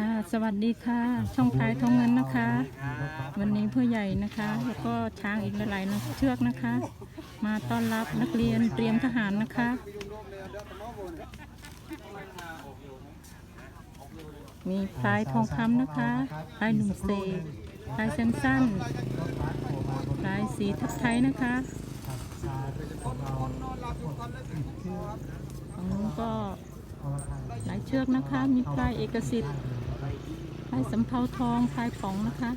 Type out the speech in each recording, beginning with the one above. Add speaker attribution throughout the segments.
Speaker 1: ค่ะ สวัสดีค่ะ ช่องพายทองเงินนะคะ วันนี้ผู้ใหญ่นะคะ แล้วก็ช้างอีกหลายๆเชือกนะคะ มาต้อนรับนักเรียนเตรียมทหารนะคะ มีพลายทองคำนะคะพลายหนุ่มเสกพลายสั้นพลายสีทับไทยนะคะของนู้นก็หลายเชือกนะคะ มีพลายเอกสิทธิ์ พลายสำเภาทองพลายป๋องนะคะ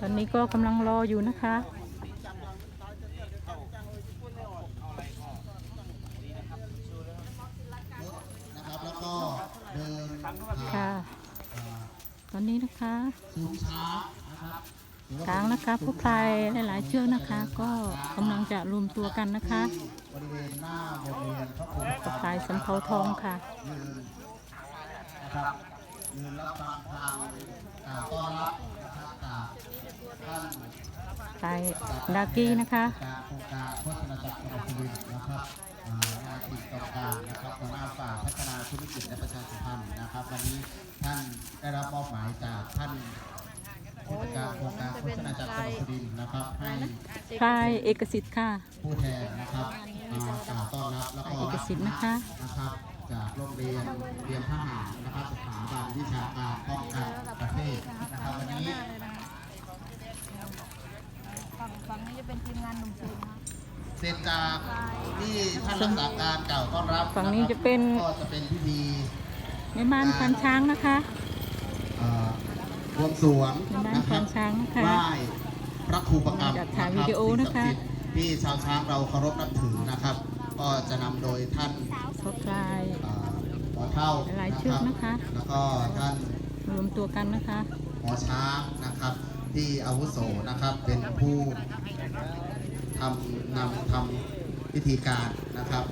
Speaker 1: ตอนนี้ก็กำลังรออยู่นะคะ
Speaker 2: นะครับแล้วก็เดิน
Speaker 1: ค่ะ ตอนนี้นะคะ
Speaker 2: สูง ช้างนะคะ
Speaker 1: ผู้พลายหลายๆเชือกนะคะ ก็กำลังจะรวมตัวกันนะคะผู้พลายสำเภาทองค่ะ
Speaker 2: ยืนรับยืนรับฟังทางต้อนรับนะครับท่าน
Speaker 1: พลายดากี้นะคะ
Speaker 2: การโครงการโฆษณาจักรจังหวัดสุรินะครับอ่างานติดต่อการนะครับหัวหน้าฝ่ายพัฒนาธุรกิจและประชาสัมพันธ์นะครับ วันนี้ท่านได้รับมอบหมายจากท่าน ผู้จัดการโครงการโฆษณาจักรจังหวัดสุรินทร์นะครับให้
Speaker 1: พลายเอกสิทธิ์ค่ะ
Speaker 2: ผู้แทนนะครับมากล่าวต้อนรับแล้วก็
Speaker 1: เอกสิทธิ์นะคะ
Speaker 2: นะครับ จากโรงเรียนเตรียมทหารนะครับสถาบันวิชาการป้องกันประเทศนะครับวันนี้
Speaker 3: ฝั่งฝั่งนี้จะเป็นทีมงานหนุ่มสูงนะคะ
Speaker 2: เสร็จจากที่ท่านรักษาการกล่าวต้อนรับ
Speaker 1: ฝั่งนี้จะเป็น
Speaker 2: ก็จะเป็นพิธี
Speaker 1: แม่บ้านพันช้างนะคะ
Speaker 2: เอ่อ บวงสรวง
Speaker 1: แม่บ้าน
Speaker 2: นะค
Speaker 1: พั
Speaker 2: รับ
Speaker 1: นช้างนะคะ
Speaker 2: ไหว้พระครูประกรรม
Speaker 1: จัดถ่ายวิดีโอนะคะ
Speaker 2: สิ่งศักดิ์สิทธิ์ที่ชาวช้างเราเคารพนับถือนะครับ ก็จะนำโดยท่าน
Speaker 1: ผู้พลาย
Speaker 2: เอ่อหมอเท่า
Speaker 1: หลายเชือกนะคะ
Speaker 2: แล้วก็ท่าน
Speaker 1: รวมตัวกันนะคะ
Speaker 2: หมอช้างนะครับที่อาวุโสนะครับเป็นผู้ทำนำทำพิธีการนะครับ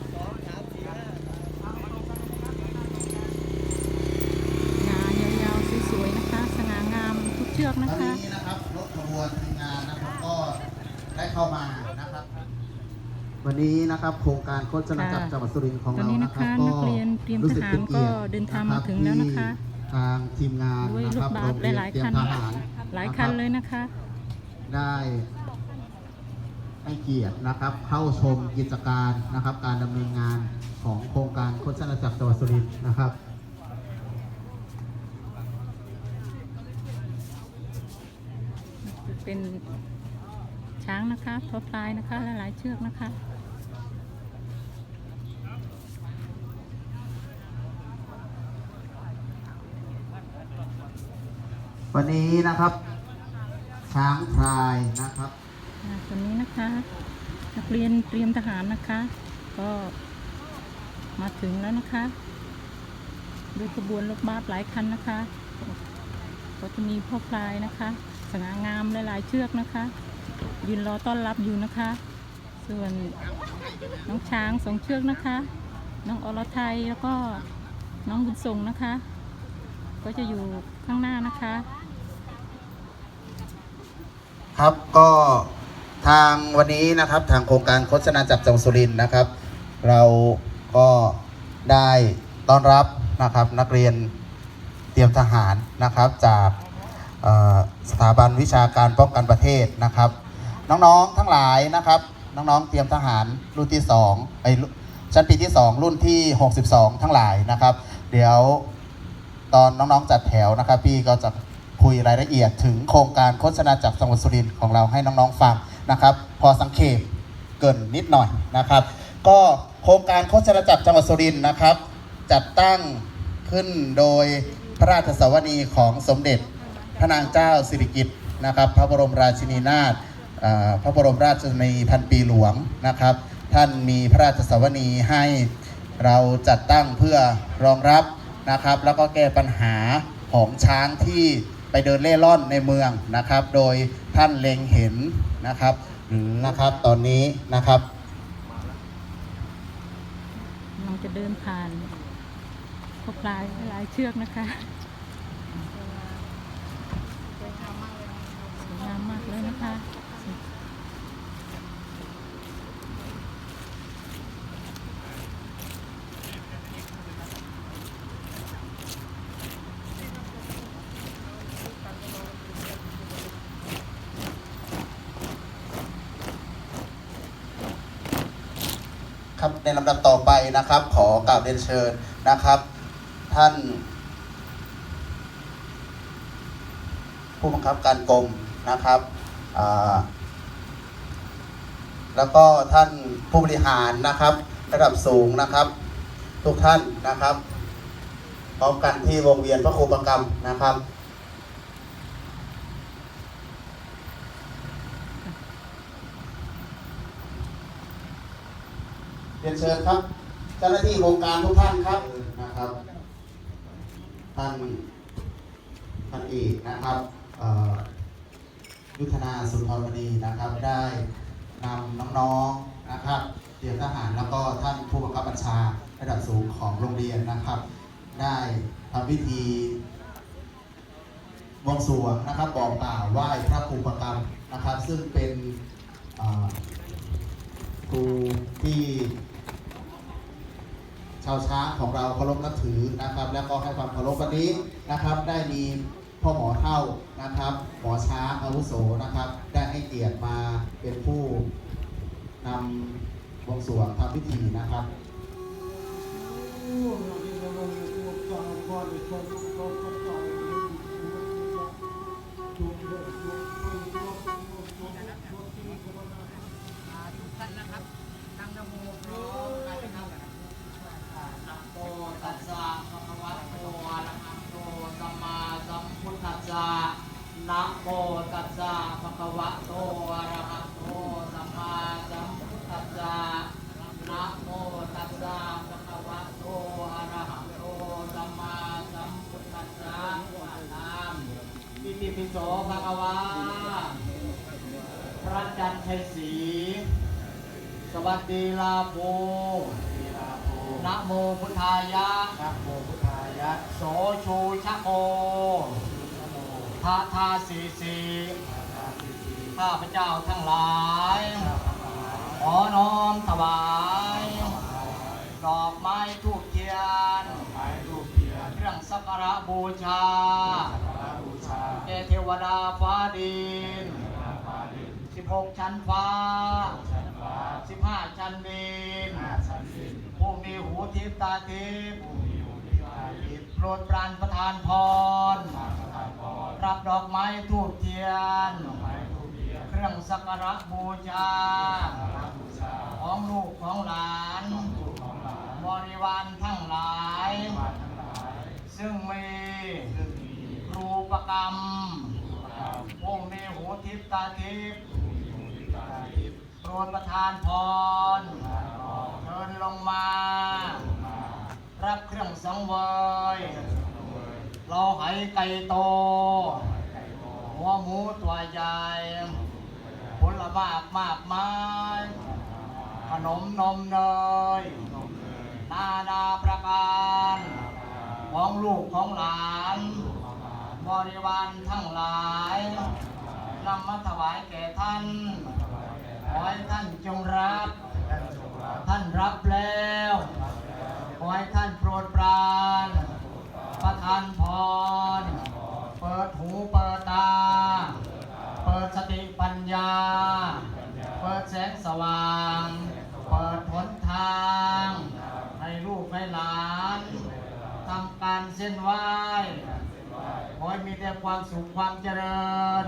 Speaker 1: งานยาวๆสวยๆนะคะ สง่างามทุกเชื อก
Speaker 2: ตอ
Speaker 1: นะ
Speaker 2: น
Speaker 1: คะ
Speaker 2: นี้นะครับรถขบวนทีมงานนะครับก็ได้เข้ามานะครับ วันนี้นะครับโครงการโฆษณาจักรจังหวัดสุรินทร์ของ
Speaker 1: ตอน
Speaker 2: เรา
Speaker 1: นี้
Speaker 2: นะ
Speaker 1: นะ
Speaker 2: ครั
Speaker 1: คะ
Speaker 2: บก็
Speaker 1: นักเรียนเตรียมทหารก็เดินทางมาถึงแล้วนะคะ
Speaker 2: ทางทีมงาน
Speaker 1: ด้วย
Speaker 2: นะ
Speaker 1: ร
Speaker 2: ค
Speaker 1: ถ
Speaker 2: รับ
Speaker 1: บั
Speaker 2: โร
Speaker 1: ส
Speaker 2: งเรียน
Speaker 1: หลาย
Speaker 2: เตรีย
Speaker 1: ๆคั
Speaker 2: ม
Speaker 1: น
Speaker 2: ทหาร
Speaker 1: หลายคันเลยนะคะ
Speaker 2: ได้ให้เกียรตินะครับ เข้าชมกิจการนะครับ การดำเนินงานของโครงการโฆษณาจักรจังหวัดสุรินทร์นะครับ
Speaker 1: เป็นช้างนะคะพอพลายนะคะหลายๆเชือกนะคะ
Speaker 2: วันนี้นะครับ ช้างพลายนะครับ
Speaker 1: อ่าวันนี้นะคะนักเรียนเตรียมทหารนะคะ ก็มาถึงแล้วนะคะด้วยขบวนรถบัสหลายคันนะคะ ก็จะมีพ่อพลายนะคะ สง่างามหลายๆเชือกนะคะ ยืนรอต้อนรับอยู่นะคะ ส่วนน้องช้างสองเชือกนะคะ น้องอรไทยแล้วก็น้องบุญทรงนะคะ ก็จะอยู่ข้างหน้านะคะ
Speaker 2: ครับก็ทางวันนี้นะครับทางโครงการโฆษณาจักรจังสุรินนะครับ เราก็ได้ต้อนรับนะครับนักเรียนเตรียมทหารนะครับจากเอ่อ สถาบันวิชาการป้องกันประเทศนะครับ น้องๆทั้งหลายนะครับ น้องๆเตรียมทหารรุ่นที่2ไอชั้นปีที่ 2 รุ่นที่ 62 ทั้งหลายนะครับ เดี๋ยวตอนน้องๆจัดแถวนะครับ พี่ก็จะคุยรายละเอียดถึงโครงการโฆษณาจากจังหวัดสุรินทร์ของเราให้น้องๆฟังนะครับ พอสังเขปเกินนิดหน่อยนะครับ ก็โครงการโฆษณาจักรจังหวัดสุรินทร์นะครับ จัดตั้งขึ้นโดยพระราชสวนีของสมเด็จ ระนางเจ้าสิริกิติ์นะครับ พระบรมราชินีนาถพระบรมราชชนนีพันปีหลวงนะครับ ท่านมีพระราชสวนีให้เราจัดตั้งเพื่อรองรับนะครับ แล้วก็แก้ปัญหาของช้างที่ไปเดินเล่ร่อนในเมืองนะครับ โดยท่านเล็งเห็นนะครับหรือนะครับตอนนี้นะครับ
Speaker 1: กำลังจะเดินผ่านพวกลายลายเชือกนะคะา
Speaker 3: กเลยนะ
Speaker 1: คะ
Speaker 2: ครับในลำดับต่อไปนะครับ ขอกราบเรียนเชิญนะครับ ท่าน ผู้บังคับการกรมนะครับแล้วก็ท่านผู้บริหารนะครับ ระดับสูงนะครับ ทุกท่านนะครับพร้อมกันที่วงเวียนพระครูประกรรมนะครับ เรียนเชิญครับ เจ้าหน้าที่โครงการทุกท่านครับนะครับ ท่านท่านเอกนะครับอุทธนาสุนทรมณีนะครับ ได้นำน้องๆนะครับเตรียมทหารแล้วก็ท่านผู้บังคับบัญชาระดับสูงของโรงเรียนนะครับ ได้ทำพิธีบวงสรวงนะครับบอกกล่าวไหว้พระครูประกรรมนะครับ ซึ่งเป็นครูที่ ชาวช้างของเราเคารพนับถือนะครับ แล้วก็ให้ความเคารพวันนี้นะครับ ได้มีพ่อหมอเท่านะครับ หมอช้างอาวุโสนะครับ ได้ให้เกียรติมาเป็นผู้นำบวงสรวงทำพิธีนะครับ
Speaker 4: วะพระจันทร์ชัยศรีสวัสดีลาโภนะโมพุทธายะ
Speaker 2: นะโมพุทธายะ
Speaker 4: โสชูชะโกพาทาสีสีข้าพเจ้าทั้งหลาย ขอน้อมถวายดอกไม้ทูบเทียน เครื่องสักการะบูชา แก่เทวดาฟ้าดิน16ชั้นฟ้า15ชั้นดินผู้มีหูทิพย์ตาทิพย์โปรดปรานประทานพร รับดอกไม้ทูบเทียน เครื่องสักการะบูชา ของลูกของหลานบริวารทั้งหลาย ซึ่งมีครู ปกรรมผู้มีหูทิพตาทิพโปรดประทานพรเดินลงมา รับเครื่องสังเวยเราไหไก่โต หัวหมูตัวใหญ่ผลไม้มากมาย ขนมนมเนยนานาประการ ของลูกของหลาน บริวารทั้งหลายนำมาถวายแก่ท่าน ขอให้ท่านจงรับ ท่านรับแล้ว ขอให้ท่านโปรดปราน ประทานพร เปิดหูเปิดตา เปิดสติปัญญา เปิดแสงสว่าง เปิดหนทาง ให้ลูกให้หลาน ทำการเส้นไหว้ มีแต่ความสุขความเจริญ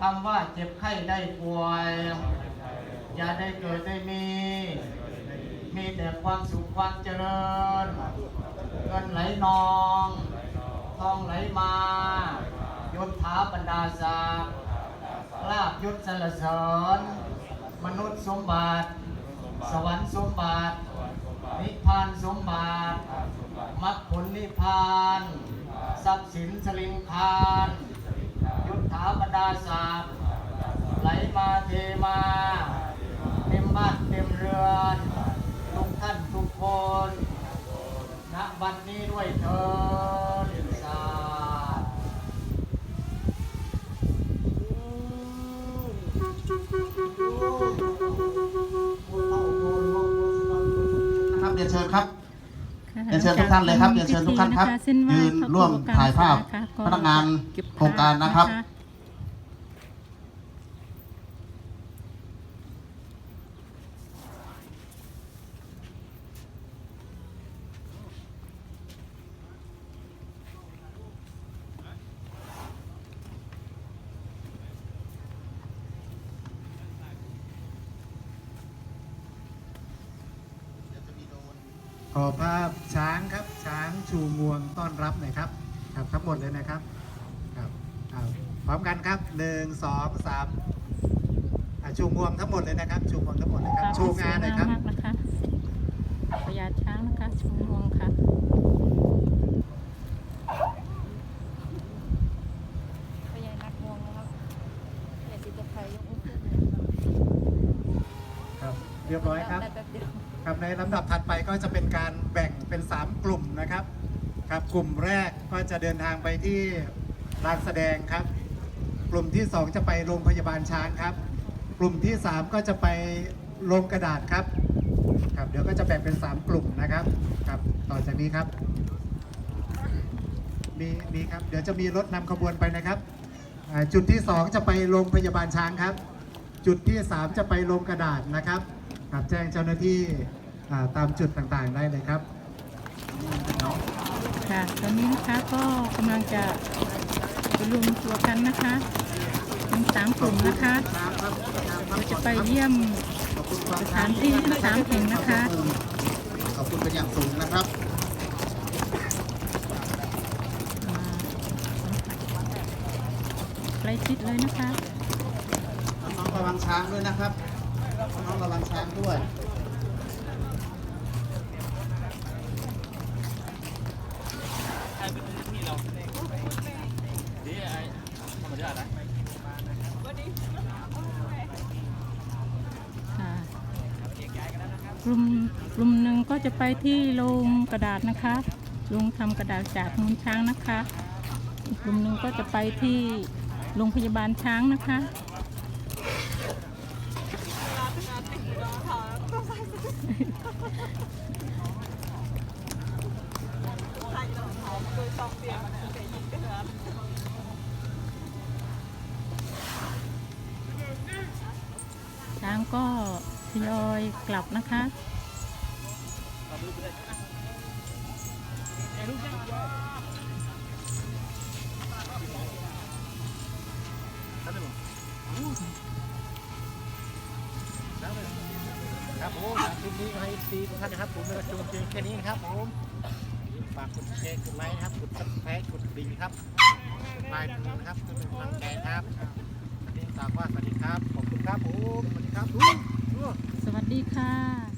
Speaker 4: คำว่าเจ็บไข้ได้ป่วยอย่าได้เกิดได้มี มีแต่ความสุขความเจริญเงินไหลนองทองไหลมายศถาบรรดาศักดิ์ลาบยศสรรเสริญมนุษย์สมบัติ สวรรค์สมบัติ นิพพานสมบัติมรรคผลนิพพาน ทรัพย์สินสลิงคานยุทธาบรรดาศาสดิ์ไหลมาเทมาเต็มบ้านเต็มเรือนทุกท่านทุกคนณบันนี้ด้วยเธอครับ
Speaker 2: เรียนเชิญครับ เรียนเชิญทุกท่านเลยครับเรียนเชิญทุกท่านครับ
Speaker 1: พิธีะะเส้นไหว้
Speaker 2: ยืนร่วมถ่ายภาพ
Speaker 1: ครอบครัว
Speaker 2: พนักงาน
Speaker 1: เก็บ
Speaker 2: โครงการนะครับ
Speaker 5: อภาพช้างครับ ช้างชูงวงต้อนรับหน่อยครับครับทั้งหมดเลยนะครับครับเอาพร้อมกันครับหนึ่งสองสามอะชูงวงทั้งหมดเลยนะครับ ชูงวงทั้งหมดเลยครับชูงานหน่อยครับ
Speaker 1: มากนะคะพญาช้างนะคะชูงวงค่ะ
Speaker 3: พยายนักงวงนะครับอย่าติดตะไคร้ยกมือขึ้น
Speaker 5: ครับ เรียบร้อยครับ ในลำดับถัดไปก็จะเป็นการแบ่งเป็น 3 กลุ่มนะครับครับกลุ่มแรกก็จะเดินทางไปที่ลานแสดงครับ กลุ่มที่ 2 จะไปโรงพยาบาลช้างครับ กลุ่มที่ 3 ก็จะไปโรงกระดาษครับครับ เดี๋ยวก็จะแบ่งเป็น 3 กลุ่มนะครับครับต่อจากนี้ครับมีมีครับเดี๋ยวจะมีรถนำขบวนไปนะครับ จุดที่ 2 จะไปโรงพยาบาลช้างครับ จุดที่ 3 จะไปโรงกระดาษนะครับครับแจ้งเจ้าหน้าที่ ตามจุดต่างๆได้เลยครับ
Speaker 1: ค่ะตอนนี้นะคะก็กำลังจะไปรวมตัวกันนะคะเป็นสามกลุ่มนะคะเราจะไปเยี่ยมสถานที่ทั้งสามแห่งนะคะ
Speaker 2: ขอบคุณเป็นอย่างสูงนะครับ
Speaker 1: อ่าใกล้ชิดเลยนะคะ
Speaker 2: น้องๆระวังช้างด้วยนะครับน้องๆระวังช้างด้วย
Speaker 1: ค่ะกลุ่มกลุ่มหนึ่งก็จะไปที่โรงกระดาษนะคะโรงทำกระดาษจากมูลช้างนะคะ อีกกลุ่มหนึ่งก็จะไปที่โรงพยาบาลช้างนะคะ ช้างก็ ทยอยกลับนะคะ
Speaker 5: ครับผมคลิปนี้ให้ซีทุกท่านนะครับ ผมม่กระจุกเพียงแค่นี้นะครับผมฝากกดแชร์กดไลค์นะครับกดซับสไครต์กดดิ่งครับไลน์ดูนะครับเพื่อเป็นกำลังใจครับนี่ฝากว่าสวัสดีครับ ขอบคุณครับผมสวัสดีครับ
Speaker 1: วัสดีค่ะ